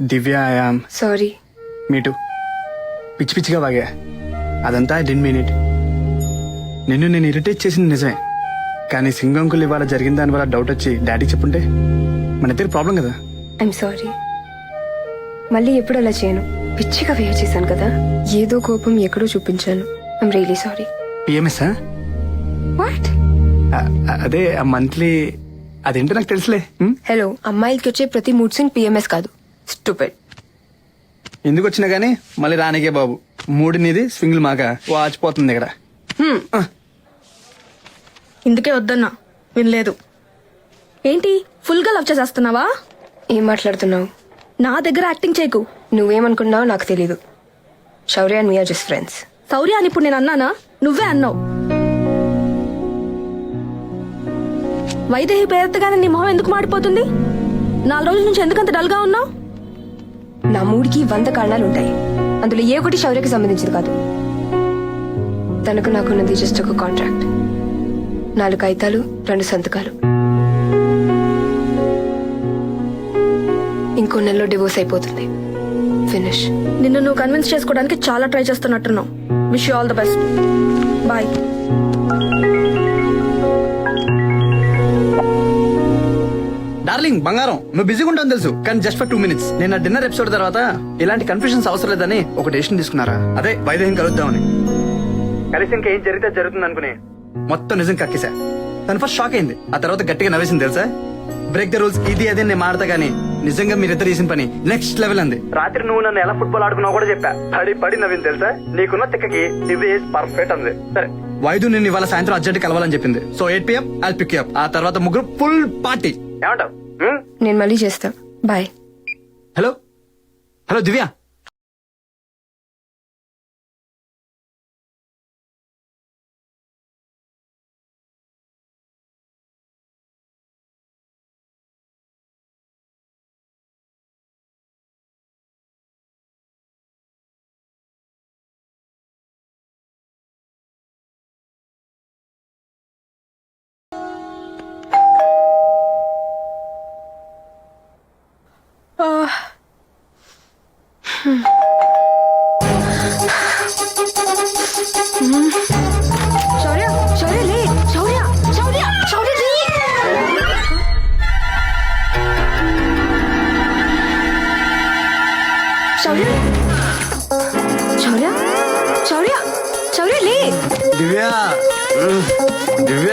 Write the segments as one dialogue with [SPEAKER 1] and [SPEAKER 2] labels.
[SPEAKER 1] దివ్య I am
[SPEAKER 2] sorry
[SPEAKER 1] meet పిచ్చి పిచ్చిగా వాగా. అదంతా డిన్ మినిట్ నిన్ను నేను ఇరిటేట్ చేసింది నిజమే. కానీ సింగంకులు ఇవాళ జరిగిన దాని వల్ల డౌట్ వచ్చి డాడీకి చెప్పుంటే మన ఇద్దరు ప్రాబ్లం కదా?
[SPEAKER 2] ఐఎమ్ సారీ మళ్ళీ ఎప్పుడు అలా చేయను? పిచ్చిగా వేవ్ చేశాను కదా? ఏదో కోపం ఎక్కడో చూపించాను. I'm really sorry
[SPEAKER 1] PMS
[SPEAKER 2] what
[SPEAKER 1] అదే మంత్లీ అదేంటో నాకు తెలుసులే?
[SPEAKER 2] హలో అమ్మాయిలకి వచ్చే ప్రతి మూడ్ సింగ్ పిఎంఎస్ కాదు. స్టూపెడ్
[SPEAKER 1] ఎందుకు వచ్చినా గానీ మళ్ళీ రానికే బాబు. మూడు నీది స్వింగిల్ మాక. వాచిపోతుంది ఇక్కడ.
[SPEAKER 3] ఇందుకే వద్దన్నా. వినలేదు. ఏంటి? ఫుల్గా లవ్ చేసేస్తున్నావా?
[SPEAKER 2] ఏం మాట్లాడుతున్నావు?
[SPEAKER 3] నా దగ్గర యాక్టింగ్ చేయకు.
[SPEAKER 2] నువ్వేమనుకున్నావో నాకు తెలీదు. Shaurya and we're just friends.
[SPEAKER 3] Saurya అని ఇప్పుడు నేను అన్నానా? నువ్వే అన్నావు. వైదేహి పేరెత్తగానే నీ మొహం ఎందుకు మాడిపోతుంది? నాలుగు రోజుల నుంచి ఎందుకంత డల్గా ఉన్నావు?
[SPEAKER 2] నా మూడికి వంద కారణాలు ఉంటాయి. అందులో ఏ ఒకటి శౌర్యకి సంబంధించింది కాదు. తనకు నాకున్నది జస్ట్ ఒక కాంట్రాక్ట్ నాలుగు కాగితాలు రెండు సంతకాలు. ఇంకో నెలలో డివోర్స్ అయిపోతుంది. ఫినిష్
[SPEAKER 3] నిన్ను నువ్వు కన్విన్స్ చేసుకోవడానికి చాలా try చేస్తున్నట్టున్నావు. Wish you all the best bye
[SPEAKER 1] darling బంగారం. నువ్వు బిజీగా ఉంటావు తెలుసు కానీ జస్ట్ ఫర్ టూ మినిట్స్ నేను డిన్నర్ ఎపిసోడ్ తర్వాత ఇలాంటి కన్ఫ్యూజన్స్ అవసరం లేదని ఒక డెసిషన్ తీసుకున్నారా? అదే వైదేహిని కలుద్దామని. కలిసి ఇంకేం జరిగితే జరుగుతుంది అనుకుని. మొత్తం నిజం కక్కేసా తను ఫస్ట్ షాక్ అయింది. ఆ తర్వాత గట్టిగా నవ్వేసింది తెలుసా? బ్రేక్ ద రూల్స్ ఇది అదే నేను మాడతా గానీ నిజంగా మీరిద్దరు చేసిన పని నెక్స్ట్ లెవెల్ అంది. రాత్రి నువ్వు నన్ను ఎలా ఫుట్బాల్ ఆడుకున్నావు కూడా చెప్పా. పడి పడి నవ్వింది తెలుసా? నీకున్న తిక్కకి ఇది పర్ఫెక్ట్ అంది. సరే. వైద్యు నేను ఇవాళ సాయంత్రం అర్జెంట్ కలవాలని చెప్పింది. So eight PM I'll pick up ఆ తర్వాత ముగ్గురు ఫుల్ పార్టీ ఏమంటావు?
[SPEAKER 2] నేను మళ్ళీ చేస్తా. Bye.
[SPEAKER 1] Hello? Hello Divya?
[SPEAKER 2] Shaurya Shaurya Shaurya Shaurya లే.
[SPEAKER 1] దివ్య. మ్మ్. దివ్య.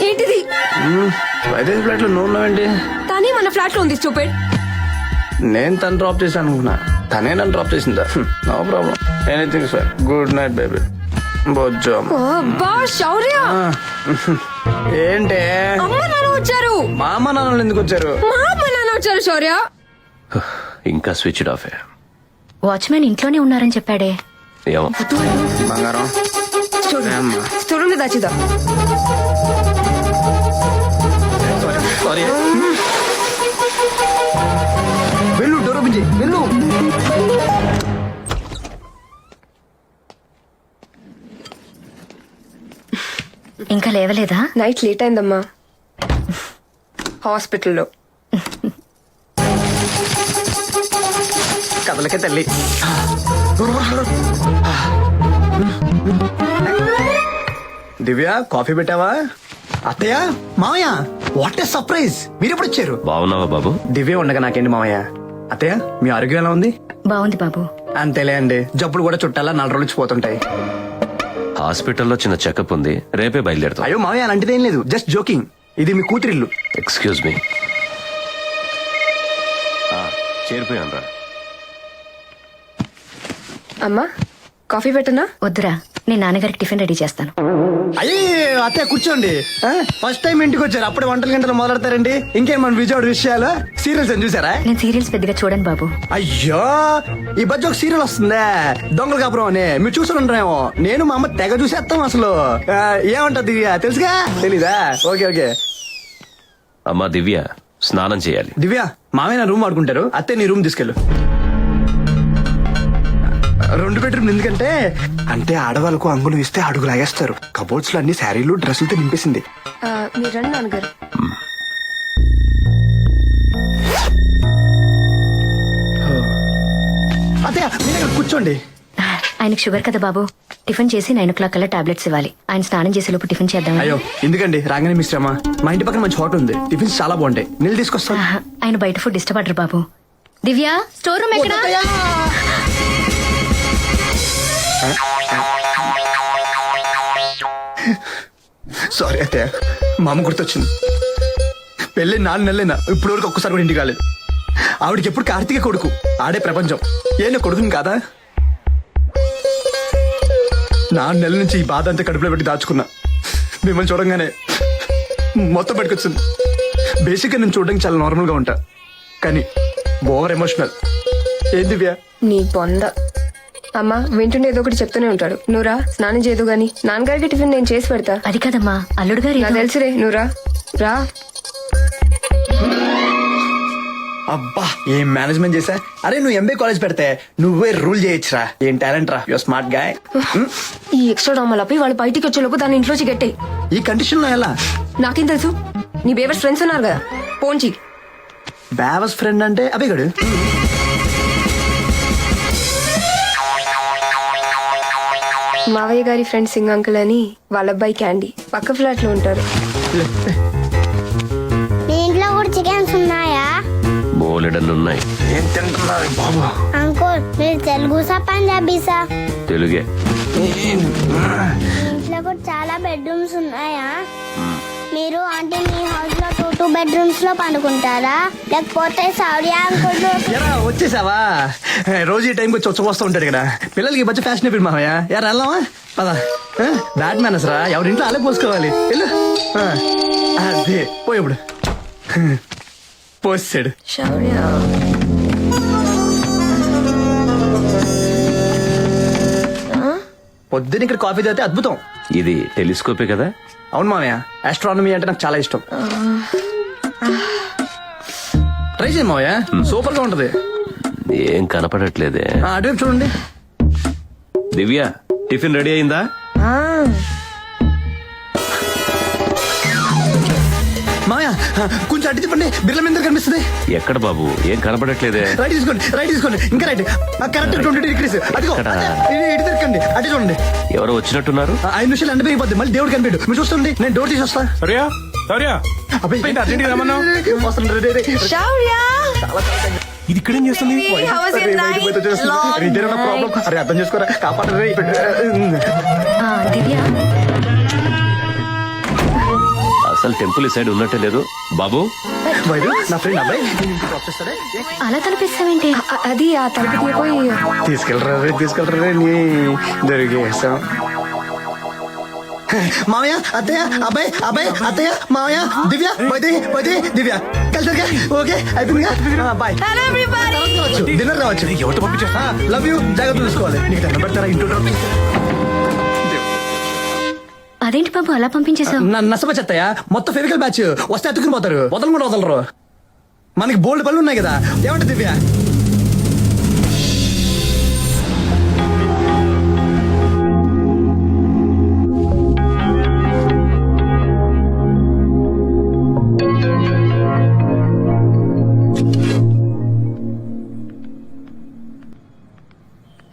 [SPEAKER 2] ఏంటిది?
[SPEAKER 1] మ్మ్. వైదేహి ఫ్లైట్లో నువ్వు ఉన్నావేంటి
[SPEAKER 2] తనే మన ఫ్లాట్లో ఉంది చూపెడ్
[SPEAKER 1] నేను తను డ్రాప్ చేశాను అనుకున్నా తనే నన్ను డ్రాప్ చేసిందా? No problem. Anything sir good night baby Bojju.
[SPEAKER 2] Shaurya
[SPEAKER 1] ఆ. ఏంటే?
[SPEAKER 2] అమ్మ నాన్న వచ్చారు.
[SPEAKER 1] మా అమ్మ నాన్నలు ఎందుకు వచ్చారు?
[SPEAKER 2] మా అమ్మ నాన్న వచ్చారు శౌర్య
[SPEAKER 4] ఇంకా స్విచ్ ఆఫ్
[SPEAKER 5] వాచ్మెన్ ఇంట్లోనే ఉన్నారని చెప్పాడే.
[SPEAKER 4] ఏమో.
[SPEAKER 1] బంగారం.
[SPEAKER 2] చూడు.
[SPEAKER 1] అమ్మా.
[SPEAKER 2] స్టోర్ రూమ్లో దాచిదా.
[SPEAKER 1] సారీ వెళ్ళు డోర్ ఓపెన్ చేయి. వెళ్ళు.
[SPEAKER 5] ఇంకా లేవలేదా?
[SPEAKER 2] నైట్ లేట్ అయిందమ్మా. హాస్పిటల్లో.
[SPEAKER 1] కథలకే తల్లి. దివ్య కాఫీ పెట్టావా?
[SPEAKER 6] అత్తయ్య మామయ్య వాట్ ఏ సర్ప్రైజ్ మీరు ఎప్పుడు వచ్చారు
[SPEAKER 4] బాగున్నావా బాబు?
[SPEAKER 1] దివ్య ఉండగా నాకేంటి మామయ్య? అత్తయ్య మీ ఆరోగ్యం ఎలా ఉంది?
[SPEAKER 5] బాగుంది బాబు.
[SPEAKER 1] అంతేలే అండి. జబ్బులు కూడా చుట్టాలా నాలుగు రోజులు పోతుంటాయి.
[SPEAKER 4] హాస్పిటల్లో చిన్న చెకప్ ఉంది. రేపే బయలుదేరుతాం.
[SPEAKER 1] అయ్యో మామయ్య అలాంటిదేం లేదు. Just joking. ఇది మీ కూతురిల్లు.
[SPEAKER 4] ఎక్స్క్యూజ్ మీ చేరిపోయాను రా
[SPEAKER 2] అమ్మా కాఫీ పెట్టనా?
[SPEAKER 5] వద్దురా నేను నాన్నగారికి టిఫిన్ రెడీ చేస్తాను.
[SPEAKER 1] అయ్యే అత్తయ్య కూర్చోండి. ఫస్ట్ టైం ఇంటికి వచ్చారు అప్పుడే వంటల గంటలు మొదలెడతారండి. ఇంకేం మన విజయవాడ విషయాలు? సీరియల్స్ అని చూసారా?
[SPEAKER 5] నేను సీరియల్స్ పెద్దగా చూడను బాబు.
[SPEAKER 1] అయ్యో ఈ మధ్య ఒక సీరియల్ వస్తుందే. దొంగల కాపురం అని. మీరు చూసి ఉంటారేమో నేను మా అమ్మ తెగ చూసేస్తాం అసలు. ఆ, ఏమంటది దివ్య? తెలుసుగా? తెలీదా? Okay okay.
[SPEAKER 4] అమ్మా దివ్య స్నానం చేయాలి.
[SPEAKER 1] దివ్య మామయ్య నా రూమ్ వాడుకుంటారు. అత్తే నీ రూమ్ తీసుకెళ్ళు. రెండు బెడ్రూమ్ ఎందుకంటే? అంటే ఆడవాళ్ళకు అంగులు ఇస్తే అడుగు లాగేస్తారు. కబోర్డ్స్లో అన్ని శారీలు డ్రెస్సులతో నింపేసింది.
[SPEAKER 2] ఆ, మీరు రండి నాన్నగారు.
[SPEAKER 1] ఓ, అత్తయ్య మీరు ఇక్కడ కూర్చోండి.
[SPEAKER 5] ఆయనకు షుగర్ కదా బాబు. టిఫిన్ చేసి నైన్ ఓ క్లాక్ కల్లా టాబ్లెట్స్ ఇవ్వాలి. ఆయన స్నానం చేసే లోపు టిఫిన్ చేద్దాం
[SPEAKER 1] అయ్యో ఎందుకండి? రాగానే మీ శ్రమ మా ఇంటి పక్కన మంచి హోటల్ ఉంది. టిఫిన్స్ చాలా బాగుంటాయి. నీళ్ళు తీసుకొస్తాను
[SPEAKER 5] ఆయన బయట ఫుడ్ ఇష్టపడరు బాబు. దివ్య స్టోర్ రూమ్ ఎక్కడ?
[SPEAKER 1] సారీ అత్తయ్య. మా అమ్మ గుర్తొచ్చింది. పెళ్ళి నాలుగు నెలలైనా ఇప్పటి వరకు ఒక్కసారి కూడా ఇంటికి కాలేదు ఆవిడకి ఎప్పుడు కార్తీక కొడుకు. ఆడే ప్రపంచం. ఏనా కొడుకుని కాదా? నాలుగు నెలల నుంచి ఈ బాధ అంతా కడుపులో పెట్టి దాచుకున్నా. మిమ్మల్ని చూడంగానే మొత్తం పెట్టుకొచ్చింది. బేసిక్గా నేను చూడడానికి చాలా నార్మల్గా ఉంటా. కానీ ఓవర్ ఎమోషనల్ ఏంది దివ్య?
[SPEAKER 2] నీ బొంద. అమ్మా వింటుండే ఏదో ఒకటి చెప్తూనే ఉంటాడు. నువ్వురా స్నానం చేయదు గాని నాన్నగారికి టిఫిన్ నేను చేసి పెడతా.
[SPEAKER 5] అది కదమ్మా అల్లుడు గారు
[SPEAKER 2] నాకు తెలుసురే నువ్వురా రా.
[SPEAKER 1] అబ్బా ఏం మేనేజ్మెంట్ చేసా అరే నువ్వు ఎంబీ కాలేజ్ పెడితే నువ్వే రూల్ చేయొచ్చురా. ఏం టాలెంట్ రా? యువర్ స్మార్ట్ గాయ్
[SPEAKER 2] ఈ ఎక్స్ట్రా డ్రామాలపై వాళ్ళు బయటికి వచ్చేలోపు దాని ఇంట్లోంచి గట్టాయి
[SPEAKER 1] ఈ కండిషన్లో ఎలా?
[SPEAKER 2] నాకేం తెలుసు? నీ బేవర్స్ ఫ్రెండ్స్ ఉన్నారు కదా. పోంచి
[SPEAKER 1] బ్యావస్ ఫ్రెండ్ అంటే అభిగడు.
[SPEAKER 2] మావయ్య గారి ఫ్రెండ్ సింగ్ అంకుల్ అని వాళ్ళ అబ్బాయి క్యాండీ పక్క ఫ్లాట్లో ఉంటారు.
[SPEAKER 7] మీ ఇంట్లో కూడా చికెన్స్ ఉన్నాయా?
[SPEAKER 4] బోలెడన్ని ఉన్నాయి
[SPEAKER 1] ఏం తింటున్నారు బాబు?
[SPEAKER 7] అంకుల్ మీరు తెలుగుసా పంజాబీసా?
[SPEAKER 4] తెలుగే.
[SPEAKER 7] ఇంట్లో కూడా చాలా బెడ్రూమ్స్ ఉన్నాయా? మీరు అంటే మీ హౌస్ బెడ్రూమ్స్లో పండుకుంటారా? లేకపోతే సౌర్య అంకుల్
[SPEAKER 1] ఎరా వచ్చేసావా? రోజు ఈ టైంకి వచ్చి వచ్చి వస్తూ ఉంటాడు ఇక్కడ. పిల్లలకి ఈ మధ్య ఫ్యాషన్ అయిపోయింది మావయ్య. ఎరా వెళ్దామా? పదా. బ్యాట్ మ్యానస్ రా. ఎవరి ఇంట్లో అలా పోసుకోవాలి వెళ్ళు. అదే. పోయి ఇప్పుడు. పోసాడు.
[SPEAKER 2] శౌర్య
[SPEAKER 1] పొద్దున్న ఇక్కడ కాఫీ తాగితే అద్భుతం.
[SPEAKER 4] ఇది టెలిస్కోపే కదా?
[SPEAKER 1] అవును మామయ్య ఆస్ట్రానమీ అంటే నాకు చాలా ఇష్టం. ట్రై మామయ్య సూపర్గా ఉంటది.
[SPEAKER 4] ఏం కనపడట్లేదే.
[SPEAKER 1] ఆ, అటువైపు చూడండి.
[SPEAKER 4] దివ్య టిఫిన్ రెడీ అయిందా?
[SPEAKER 1] కొంచెం అడ్డు చెప్పండి బిర్ల మీద కనిపిస్తుంది?
[SPEAKER 4] ఎక్కడ బాబు? ఏం కనపడట్లేదే
[SPEAKER 1] రైట్ తీసుకోండి రైట్ తీసుకోండి. ఇంకా రైట్. Correct twenty degrees. అదిగో ఇటు- ఇటు తిరగండి అటు చూడండి.
[SPEAKER 4] ఎవరో వచ్చినట్టున్నారు?
[SPEAKER 1] ఆ, ఐదు నిమిషాలు ఎండ పెరిగిపోద్ది. మళ్ళీ దేవుడు కనిపించడు. మీరు చూస్తుంది నేను డోర్ తీసి వస్తా
[SPEAKER 8] సౌర్య. సౌర్య. ఇది ఇక్కడేం చేస్తుంది?
[SPEAKER 1] అర్థం చేసుకోరా? కాపాడరే
[SPEAKER 5] ఆ, దివ్య.
[SPEAKER 4] అసలు టెంపుల్ ఈ సైడ్ ఉన్నట్టే లేదు. బాబు?
[SPEAKER 1] నా ఫ్రెండ్ అబ్బాయి
[SPEAKER 5] అలా తలపిస్తావేంటి?
[SPEAKER 2] అ- అది ఆ తలుపు తీయపోయి
[SPEAKER 1] తీసుకెళ్ళరా రే తీసుకెళ్ళరా రే నీ దొరికేసాం మామయ్య అత్తయ్య అబ్బాయి అబ్బాయి అత్తయ్య మామయ్య దివ్య వైదే వైదే దివ్య. కలిసరిగా ఓకే అయిపోయిందిగా? బాయ్. డిన్నర్ రావచ్చు.
[SPEAKER 8] ఎవరితో పంపించేస్తా?
[SPEAKER 1] లవ్ యూ జాగ్రత్త చూసుకోవాలి నీకు దండం పెడతారా? ఇంటూ డ్రాప్ చేస్తే?
[SPEAKER 5] అదేంటి బాబు అలా పంపించేశావు?
[SPEAKER 1] నా నసప చెత్తయ్య మొత్తం ఫెవికల్ బ్యాచ్ వస్తే అతుకుని పోతారు. వదలు కూడా వదలరు. మనకి బోల్డ్ పనులు ఉన్నాయి కదా. ఏమంటే దివ్య?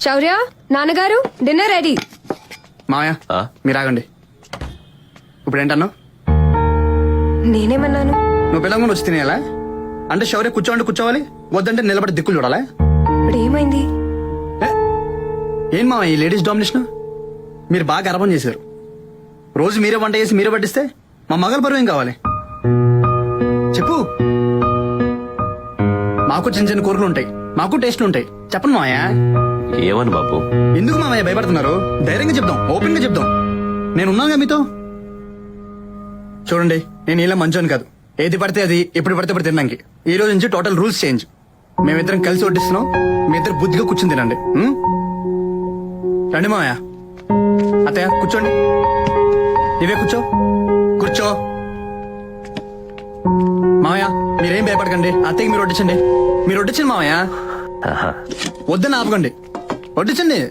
[SPEAKER 2] శౌర్య నాన్నగారు డిన్నర్ రెడీ
[SPEAKER 4] ఆ?
[SPEAKER 1] మీరు ఆగండి. ఇప్పుడు ఏంటన్నావు
[SPEAKER 2] నేనేమన్నాను?
[SPEAKER 1] నువ్వు పిల్లలు వచ్చి తినేయాలా? అంటే శౌర్య కూర్చోండి కూర్చోవాలి వద్దంటే నిలబడి దిక్కులు చూడాలా?
[SPEAKER 2] ఇప్పుడు ఏమైంది
[SPEAKER 1] ఏ? మామ ఈ లేడీస్ డామినేషన్? మీరు బాగా గర్వం చేశారు. రోజు మీరే వంట చేసి మీరే పట్టిస్తే మా మగల పరువు ఏం కావాలి? చెప్పు. మాకు చిన్న చిన్న కూరలు ఉంటాయి మాకు టేస్ట్లు ఉంటాయి. చెప్పండి మామయ్య.
[SPEAKER 4] ఏమని బాబు?
[SPEAKER 1] ఎందుకు మామయ్య భయపడుతున్నారు? ధైర్యంగా చెప్దాం ఓపెన్గా చెప్దాం. నేను ఉన్నాగా మీతో? చూడండి నేను ఇలా మంచోని కాదు. ఏది పడితే అది ఎప్పుడు పడితే అప్పుడు తినడానికి. ఈ రోజు నుంచి టోటల్ రూల్స్ చేంజ్ మేమిద్దరం కలిసి వడ్డిస్తున్నాం. మీ ఇద్దరు బుద్ధిగా కూర్చుని తినండి. ఉం? రండి మామయ్య. అత్తయ్య కూర్చోండి. ఇవే కూర్చో. కూర్చో. మామయ్య మీరేం భయపడకండి. అత్తయ్యకి మీరు వడ్డించండి. మీరు వడ్డించండి మామయ్య. వద్దని ఆపకండి. వడ్డించండి.